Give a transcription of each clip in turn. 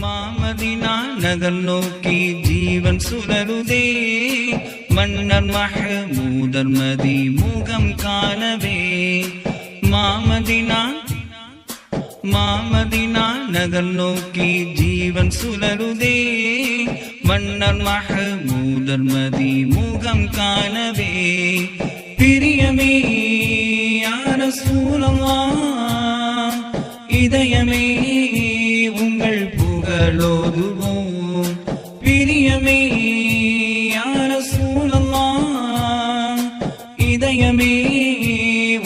மாமதினா நகர் நோக்கி ஜீவன் சுடருதே. மன்னர் மஹமூதர் மதி முகம் காணவே. மாமதினா மாமதினா நகர் நோக்கி ஜீவன் சுடருதே. மன்னர் மஹமூதர் மதி முகம் காணவே. பிரியமே புகழோதுவோம் பிரியமே யார சூழலாம்? இதயமே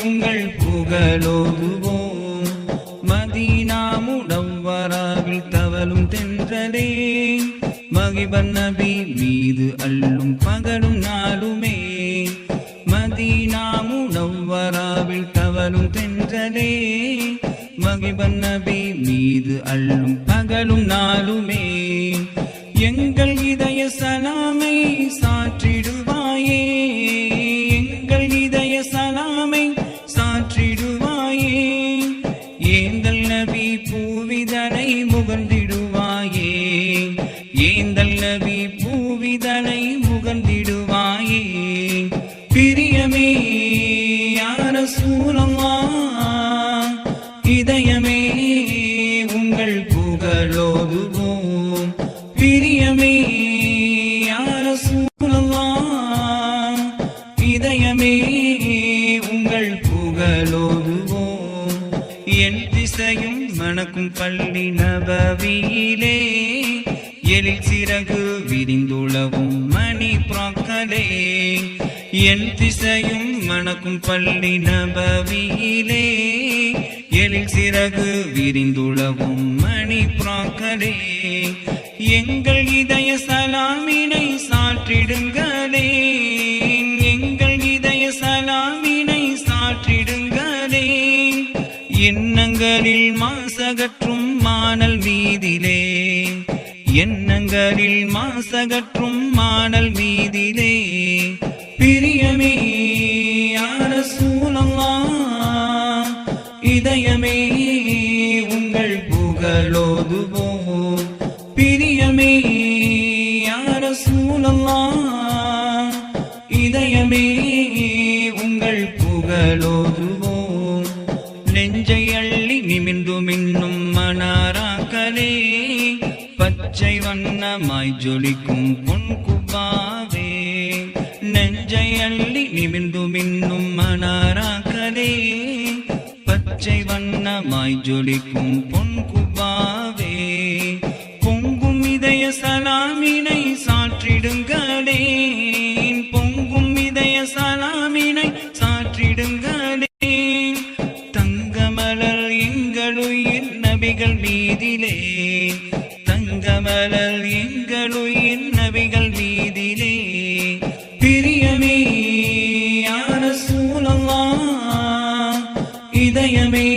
உங்கள் புகழோதுவோம். மதீனா முடவராவில் தவலும் தென்றலே. மகிபன் நபி மீது அள்ளும் பகலும் நாளுமே. மதீனா முடவராவில் தவலும் தென்றலே. மகிபன் நபி மீது அள்ளும் பகலும் நாளுமே. எங்கள் இதய சலாமை சாற்றிடுவாயே. எங்கள் இதய சலாமை சாற்றிடுவாயே. ஏந்தல் நபி பூவிதனை முகந்திடுவாயே. ஏந்தல் நபி பூவிதனை முகந்திடுவாயே. விரிந்துளவும் மணி புறாக்களே என் திசையும் மணக்கும் பள்ளி நபவியிலே எழில் சிறகு விரிந்துளவும் மணி புறாக்களே எங்கள் இதய சலாமினை சாற்றிடுங்களே. மாசகற்றும் மாடல் மீதிலே. பிரியமே யார சூழவா இதயமே உங்கள் புகழோதுவோம். பிரியமே யார சூழவா இதயமே உங்கள் புகழோதுவோம். நெஞ்சை அள்ளி நிமிர்ந்து மின்னும் மணாராக்களே பச்சை வண்ணமாய் ஜொலிக்கும் பொன் குவாவே நெஞ்சை அள்ளி நிமிர்ந்து மின்னும் மணாராக்களே பச்சை வண்ணமாய் ஜொலிக்கும் பொன் குவாவே பொங்கும் இதய சலாமினை சாற்றிடுங்களே பொங்கும் இதய சலாமினை சாற்றிடுங்களே தங்கமலர் எங்களுயிர் நபிகள் மீதிலே. கமலல் எங்களுயிர் நபிகள் மீதிலே. பிரியமே யார சூழவா இதயமே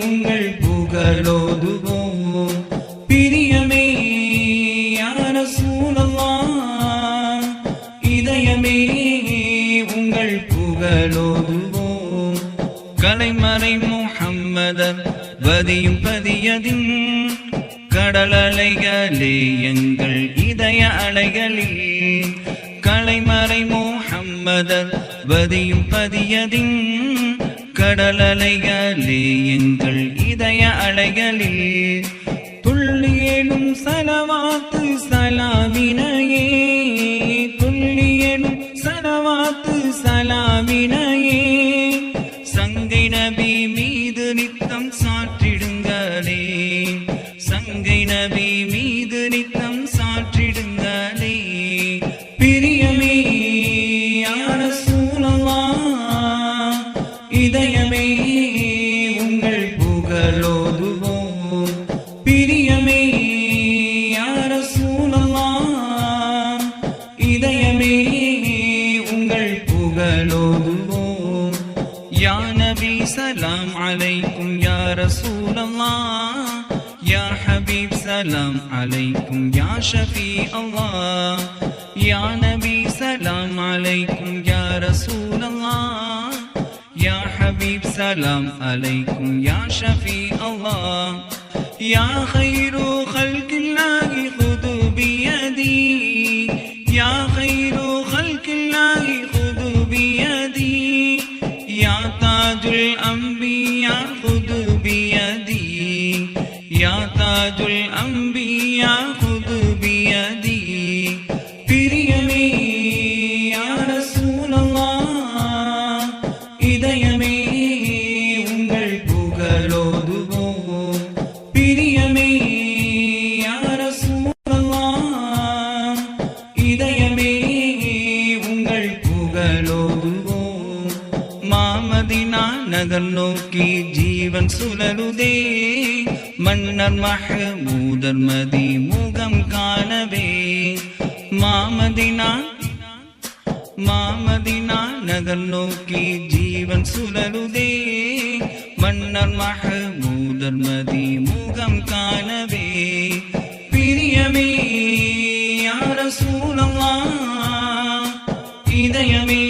உங்கள் புகழோதுவோம். பிரியமே யார சூழவா இதயமே உங்கள் புகழோதுவோம். கலைமறை முகம்மதன் பதியும் பதியதின் கடல் அலைகளே எங்கள் இதய அலைகளில் கலைமறை முஹம்மதர் பதியும் பதியதின் கடல் அலைகளே எங்கள் இதய அலைகளில் துள்ளியேனும் சலவாத்து சலாவினையே. عليكم يا شفيع الله. يا نبي سلام عليكم يا رسول الله. يا حبيب سلام عليكم يا شفيع الله. يا خير خلق الله خذوا بيدي. يا خير خلق الله خذوا بيدي. يا تاج الأنبياء خذوا ஜீவன் சுழலுதே. மன்னர் மஹமூதர் மதி முகம் காணவே. மாமதினா மாமதினா நகர் நோக்கி ஜீவன் சுழலுதே. மன்னர் மகமூதர் மதி முகம் காணவே. பிரியமே யார சூழலாம் இதயமே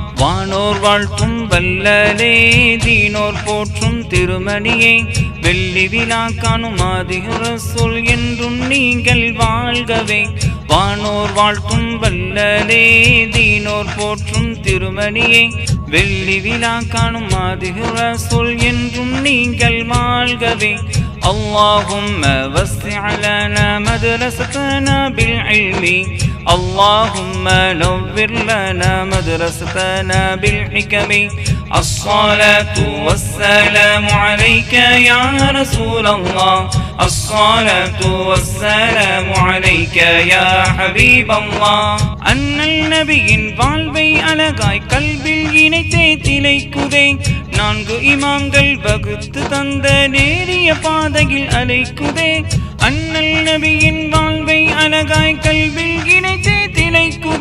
வானோர் வாழ்த்தும் வல்லலே தீனோர் போற்றும் திருமணியே வெள்ளி விழா காணும் ஆதிகுர சொல் என்றும் நீங்கள் வாழ்கவே வானோர் வாழ்த்தும் வல்லலே தீனோர் போற்றும் திருமணியே வெள்ளி விழா காணும் ஆதிகுர சொல் என்றும் நீங்கள் வாழ்கவே اللهم وسع لنا مدرستنا بالعلم اللهم نور لنا مدرستنا بالحكم الصلاة والسلام عليك يا رسول الله الصلاة والسلام عليك يا حبيب الله அண்ணல் நபியின் வாழ்வை அழகாய் கல்வில் இணைத்தே திளைக்குதே நான்கு இமாம்கள் வகுத்து தந்த நேரிய பாதையில் அலைக்குதே அண்ணல் நபியின் வாழ்வை அழகாய் கல்வில் இணைத்தே திளைக்குதே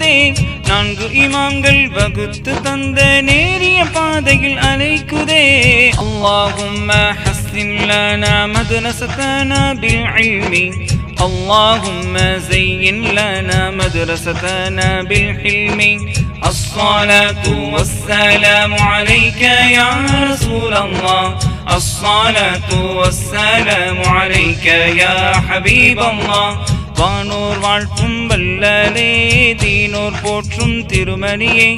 நான்கு இமாம்கள் வகுத்து தந்த நேரிய பாதையில் அலைக்குதே اللهم حسن لنا مدرستنا بالعلم اللهم زين لنا مدرستنا بالحلم الصلاة والسلام عليك يا رسول الله الصلاة والسلام عليك يا حبيب الله வானோர் வாழ்த்தும் வல்லலே தீனோர் போற்றும் திருமணியே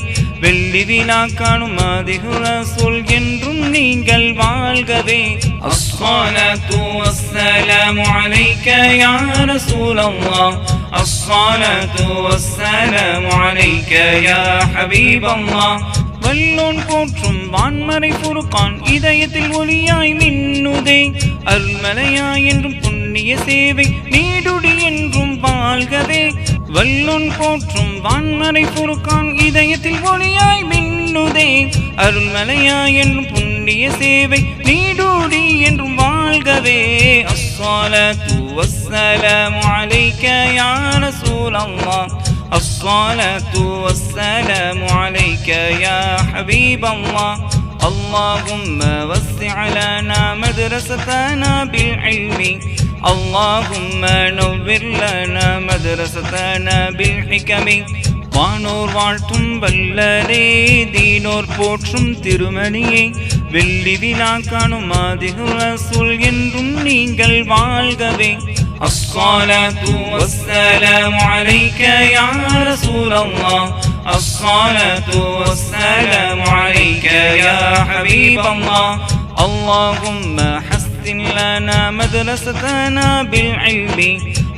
வெள்ளி விழா காணும் அதிகுர சொல் என்றும் நீங்கள் வாழ்கவே الصلاة والسلام عليك يا رسول الله الصلاة والسلام عليك يا حبيب الله வல்லோன் போற்றும் வான்மறை பொறுக்கான் இதயத்தில் ஒளியாய் மின்னுதே. அருள்மலையாய் என்றும் புண்ணிய சேவை நீடுடி என்றும் வாழ்கவே. வல்லோன் போற்றும் வான்மறை பொறுக்கான் இதயத்தில் ஒளியாய் மின்னுதே. அருள்மலையாய் என்றும் புண்ணிய சேவை நீடுடி என்றும் வாழ்கவே. அஸ்ஸலாத்து வஸ்ஸலாமு அலைக்க யா ரசூலல்லாஹ். الصلاة والسلام عليك يا حبيب الله اللهم وسع لنا مدرستنا بالعلم اللهم نور لنا مدرستنا بالحكم வானோர் வாழ்த்தும் வல்லரே தீனோர் போற்றும் திருமணியை வெள்ளி விழா காணும் ஆதிகுர சொல் என்றும் நீங்கள் வாழ்கவே الصلاة والسلام عليك يا رسول الله الصلاة والسلام عليك يا حبيب الله اللهم حسن لنا مدرستنا بالعلم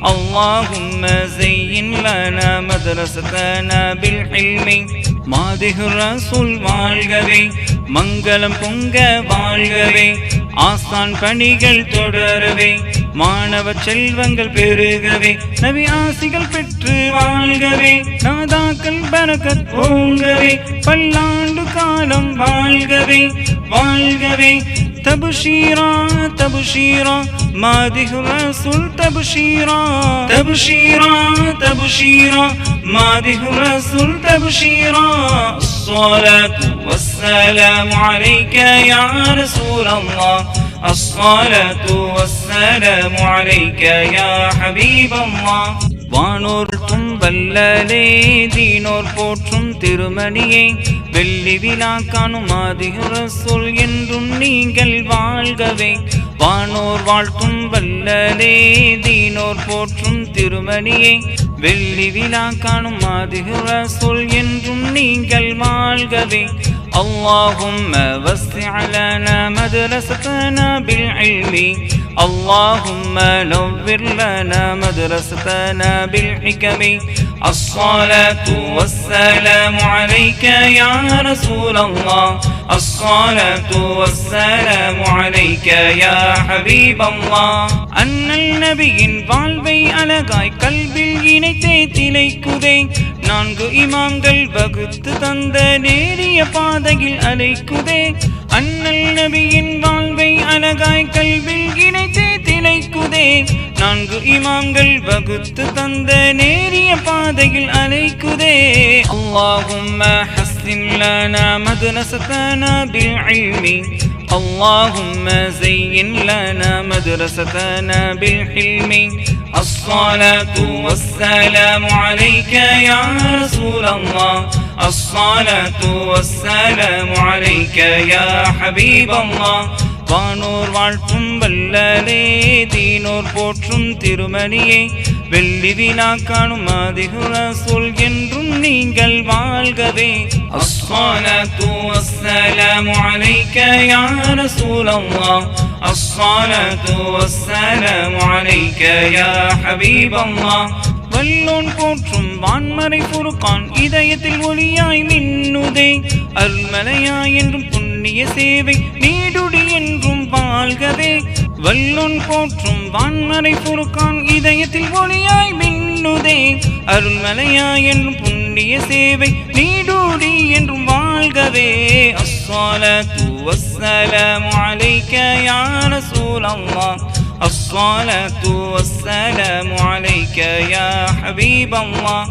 اللهم زين لنا مدرستنا بالحلم மாதிகு ரசூல் வாழ்கவே மங்களம் பொங்க வாழ்கவே ஆசான் பணிகள் தொடரவே மாணவ செல்வங்கள் பெருகவே நபி ஆசிகள் பெற்று வாழ்கவே நாதாக்கள் பரக்கத் ஓங்கவே பல்லாண்டு காலம் வாழ்கவே வாழ்கவே تبشيرا تبشيرا ماده الرسول تبشيرا تبشيرا تبشيرا ماده الرسول تبشيرا الصلاة والسلام عليك يا رسول الله الصلاة والسلام عليك يا حبيب الله வானோர் தும்பல்லலே தீனோர் போற்றும் திருமணியே வெள்ளி விழா காணும் மாதிகுர சொல் என்றும் நீங்கள் வாழ்கவே வானோர் வாழ்த்தும் வல்லலே தீனோர் போற்றும் திருமணியே வெள்ளி விழா காணும் மாதிகுர சொல் என்றும் நீங்கள் வாழ்கவே اللهم وسع لنا مدرستنا بالعلم. اللهم نور لنا مدرستنا بالحكم. الصلاة والسلام عليك يا رسول الله. الصلاة والسلام عليك يا حبيب الله அண்ணல் நபியின் வாழ்வை அழகாய் கல்வில் இணைத்தே திளைக்குதே நான்கு இமாம்கள் வகுத்து தந்த நேரிய பாதையில் அலைக்குதே அண்ணல் நபியின் வாழ்வை அழகாய் கல்வில் இணைத்தே திளைக்குதே நான்கு இமாம்கள் வகுத்து தந்த நேரிய பாதையில் அலைக்குதே اللهم حسن لنا مدرستنا بالعلم اللهم زين لنا مدرستنا بالحلم الصلاة والسلام عليك يا رسول الله الصلاة والسلام عليك يا حبيب الله வானோர் வாழ்த்தும் வல்லலே தீனோர் போற்றும் திருமணியே வெள்ளி விழா காணும் அதிகுர சொல் என்றும் நீங்கள் வாழ்கவே. அஸ்ஸலாத்து வஸ்ஸலாமு அலைக்க யா ரசூலல்லாஹ். அஸ்ஸலாத்து வஸ்ஸலாமு அலைக்க யா ஹபீபல்லாஹ். வல்லோன் போற்றும் வான்மறை புருக்கான் இதயத்தில் ஒளியாய் மின்னுதே. அருள்மலையாய் என்றும் புண்ணிய சேவை நீடுடி என்றும் வாழ்கவே. வல்லோன் போற்றும் வான்மறை புருக்கான் இதயத்தில் ஒளியாய் மின்னுதே அருள்மலையாய் என்றும் புண்ணிய சேவை நீடுடி என்றும் வாழ்கவே அஸ்ஸலாத்து வஸ்ஸலாமு அலைக்க யா ரசூலல்லாஹ் الصلاة والسلام عليك يا حبيب الله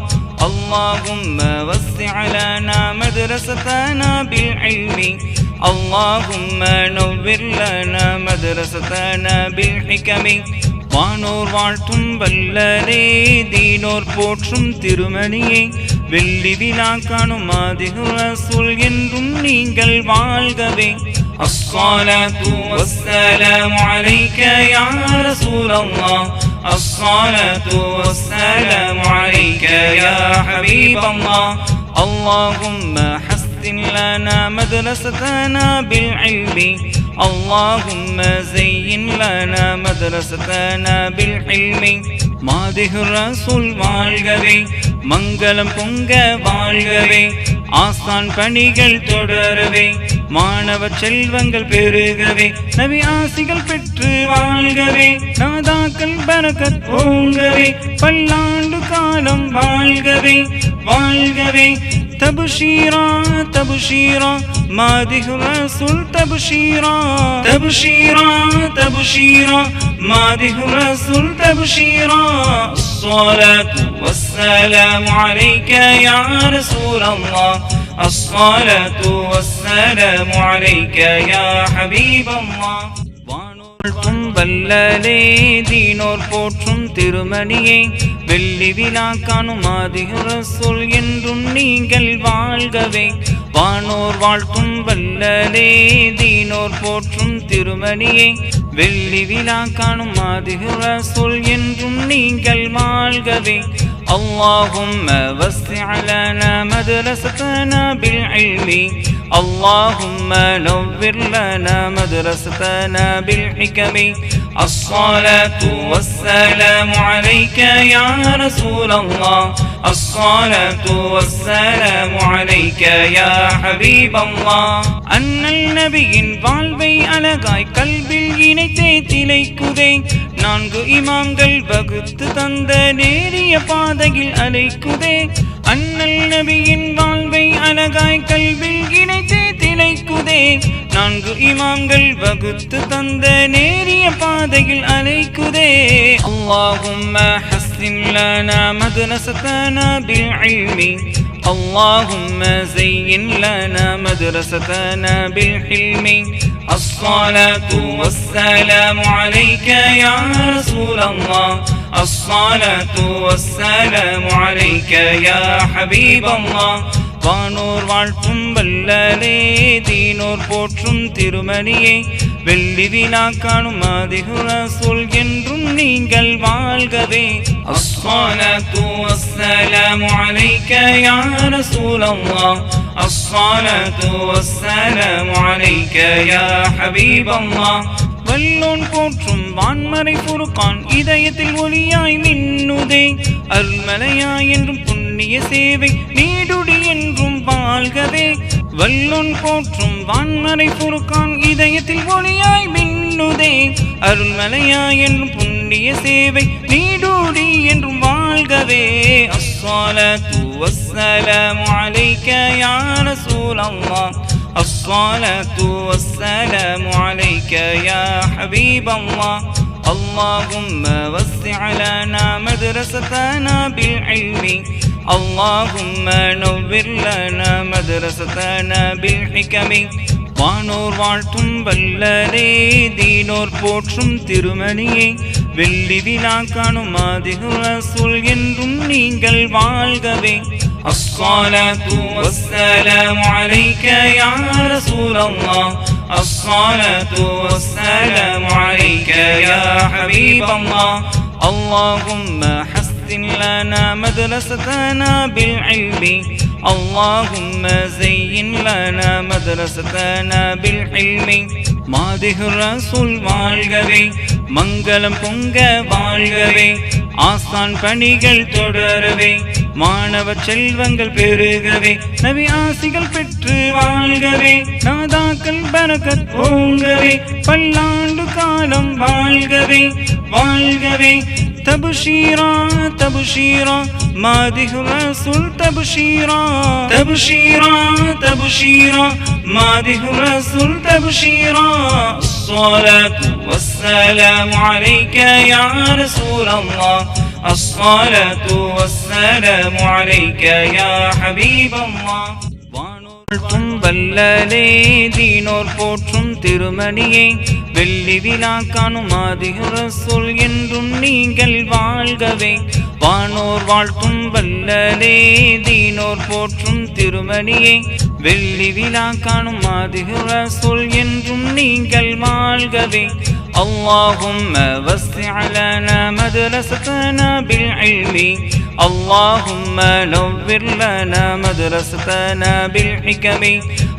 اللهم وسع لنا مدرستنا بالعلم اللهم نور لنا مدرستنا بالحكم வானோர் வாழ்த்தும் வல்லரே தீனோர் போற்றும் திருமணியே வெள்ளி விழா காணும் மாதிகுர சொல் என்றும் நீங்கள் வாழ்கவே الصلاة والسلام عليك يا رسول الله الصلاة والسلام عليك يا حبيب الله اللهم حسن لنا مدرستنا بالعلم اللهم زين لنا مدرستنا بالحلم மாதிகு ரசூல் வாழ்கவே மங்களம் பொங்க வாழ்கவே ஆசான் பணிகள் தொடரவே மாணவ செல்வங்கள் பெருகவே நபி ஆசிகள் பெற்று வாழ்கவே நாதாக்கள் பரக்கத் ஓங்கவே பல்லாண்டு காலம் வாழ்கவே வாழ்கவே تبشيرا تبشيرا. ماده الرسول تبشيرا. تبشيرا تبشيرا. ماده الرسول تبشيرا. الصلاة والسلام عليك يا رسول الله. الصلاة والسلام عليك يا حبيب الله. வாழ்த்தும் வல்லலே தீனோர் போற்றும் திருமணியை. வெள்ளி விழா காணும் ஆதிகுர சொல் என்றும் நீங்கள் வாழ்கவே. வானோர் வாழ்த்தும் வல்லலே தீனோர் போற்றும் திருமணியை. வெள்ளி விழா காணும் ஆதிகுர சொல் என்றும் நீங்கள் வாழ்கவே. اللهم وسع لنا مدرستنا بالعلم. اللهم نور لنا مدرستنا بالحكم. الصلاة والسلام عليك يا رسول الله الصلاة والسلام عليك يا حبيب الله அண்ணல் நபியின் வாழ்வை அழகாய் கல்வில் இணைத்தே திளைக்குதே நான்கு இமாம்கள் வகுத்து தந்த நேரிய பாதையில் அலைக்குதே அண்ணல் நபியின் வாழ்வை அழகாய் கல்வில் இணைத்தே திளைக்குதே நான்கு இமாம்கள் வகுத்து தந்த நேரிய பாதையில் அலைக்குதே அல்லாஹும்ம ஹஸ்ஸின் லனா மதரசத்தனா பில் இல்மி اللهم زين لنا مدرستنا بالحلم الصلاة والسلام عليك يا رسول الله الصلاة والسلام عليك يا حبيب الله வானோர் வாழ்த்தும் வல்லலே தீனோர் போற்றும் திருமணியே வெள்ளி விழா காணும் மாதிகுர சொல் என்றும் நீங்கள் வாழ்கவே الصلاة والسلام عليك يا رسول الله الصلاة والسلام عليك يا حبيب الله வல்லோன் போற்றும் வான்மறை பொறுக்கான் இதயத்தில் ஒளியாய் மின்னுதே அருள்மலையாய் என்றும் புண்ணிய சேவை நீடுடி என்றும் வாழ்கவே. வல்லோன் போற்றும் வான்மறை பொறுக்கான் இதயத்தில் ஒளியாய் மின்னுதே அருள்மலையாய் என்றும் புண்ணிய சேவை நீடூடி என்றும் வாழ்கவே. அஸ்ஸலாத்து வஸ்ஸலாமு அலைக்க யா சூலம்மா الصلاة والسلام عليك يا حبيب الله اللهم وسع لنا مدرستنا بالعلم اللهم نور لنا مدرستنا بالحكم வானோர் வாழ்த்தும் வல்லரே தீனோர் போற்றும் திருமணியை வெள்ளி விழா காணும் ஆதிகுர சொல் என்றும் நீங்கள் வாழ்கவே الصلاة والسلام عليك يا رسول الله الصلاة والسلام عليك يا حبيب الله اللهم حسن لنا مدرستنا بالعلم اللهم زين لنا مدرستنا بالحلم மாதிகு ரசூல் வாழ்கவே மங்களம் பொங்க வாழ்கவே ஆசான் பணிகள் தொடரவே மாணவ செல்வங்கள் பெருகவே நவி ஆசிகள் பெற்று வாழ்கவே நாதாக்கள் பரக்கத் ஓங்கவே பல்லாண்டு காலம் வாழ்கவே வாழ்கவே تبشيرا تبشيرا ماده رسول تبشيرا تبشيرا تبشيرا ماده رسول تبشيرا الصلاة والسلام عليك يا رسول الله الصلاة والسلام عليك يا حبيب الله வாழ்த்தும் வல்லலே தீனோர் போற்றும் திருமணியை வெள்ளி விழா காணும் ஆதிகுர சொல் என்றும் நீங்கள் வாழ்கவே வானோர் வாழ்த்தும் வல்லலே தீனோர் போற்றும் திருமணியை வெள்ளி விழா காணும் ஆதிகுர சொல் என்றும் நீங்கள் வாழ்கவே اللهم وسع لنا مدرستنا بالعلم. اللهم نور لنا مدرستنا بالحكم.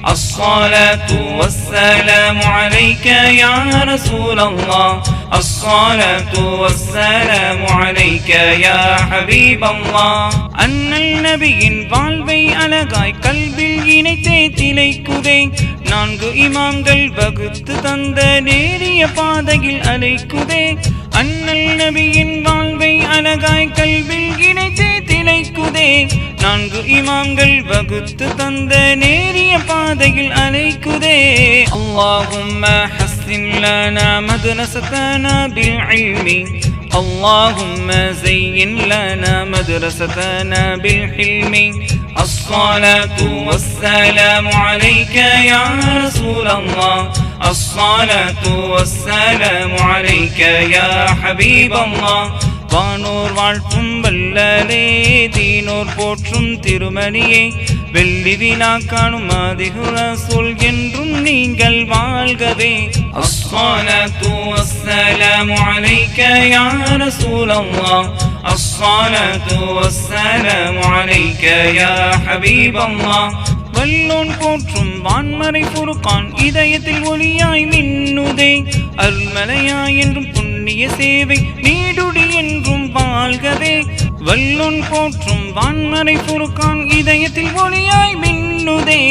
الصلاة والسلام عليك يا رسول الله الصلاة والسلام عليك يا حبيب الله அண்ணல் நபியின் வாழ்வை அழகாய் கல்வில் இணைத்தே திளைக்குதே நான்கு இமாம்கள் வகுத்து தந்த நேரிய பாதையில் அலைக்குதே அண்ணல் நபியின் வாழ்வை அழகாய் கல்வில் இணைத்தே திளைக்குதே நான்கு இமாம்கள் வகுத்து தந்த நேரிய பாதையில் அலைக்குதே அல்லாஹும்ம ஹஸ்ஸின் லனா மதரசத்தனா பில் இல்மி اللهم زين لنا مدرستنا بالحلم الصلاة والسلام عليك يا رسول الله الصلاة والسلام عليك يا حبيب الله வானோர் வாழ்த்தும் வல்லலே தீனோர் போற்றும் திருமணியை வெள்ளி விழா காணும் ஆதிகுர சொல் என்றும் நீங்கள் வாழ்கவே الصلاة والسلام عليك يا رسول الله الصلاة والسلام عليك يا حبيب الله வல்லோன் போற்றும் வான்மறை பொறுக்கான் இதயத்தில் ஒளியாய் மின்னுதே அருள்மலையாய் என்றும் புண்ணிய சேவை நீடுடி என்றும் வாழ்கவே வல்லோன் போற்றும் வான்மறை பொறுக்கான் இதயத்தில் ஒளியாய் மின்னுதே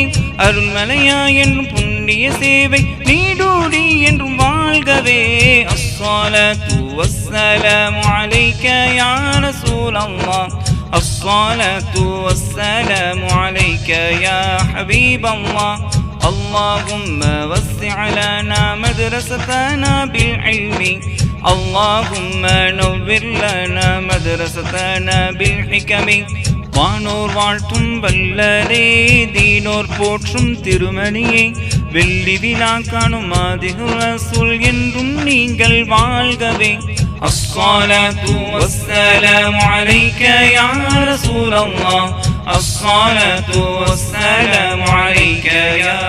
அருள்மலையாய் என்றும் புண்ணிய சேவை நீடூடி என்றும் வாழ்கவே அஸ்ஸலாத்து வஸ்ஸலாமு அலைக்க யா ரசூலல்லாஹ் الصلاة والسلام عليك يا حبيب الله اللهم وسع لنا مدرستنا بالعلم اللهم نور لنا مدرستنا بالحكم வானோர் வாழ்த்தும் வல்லரே தீனோர் போற்றும் திருமணியே வெள்ளி விழா காணும் மாதிகுல் ரசூல் என்றும் நீங்கள் வாழ்கவே الصلاة والسلام عليك يا رسول الله الصلاة والسلام عليك يا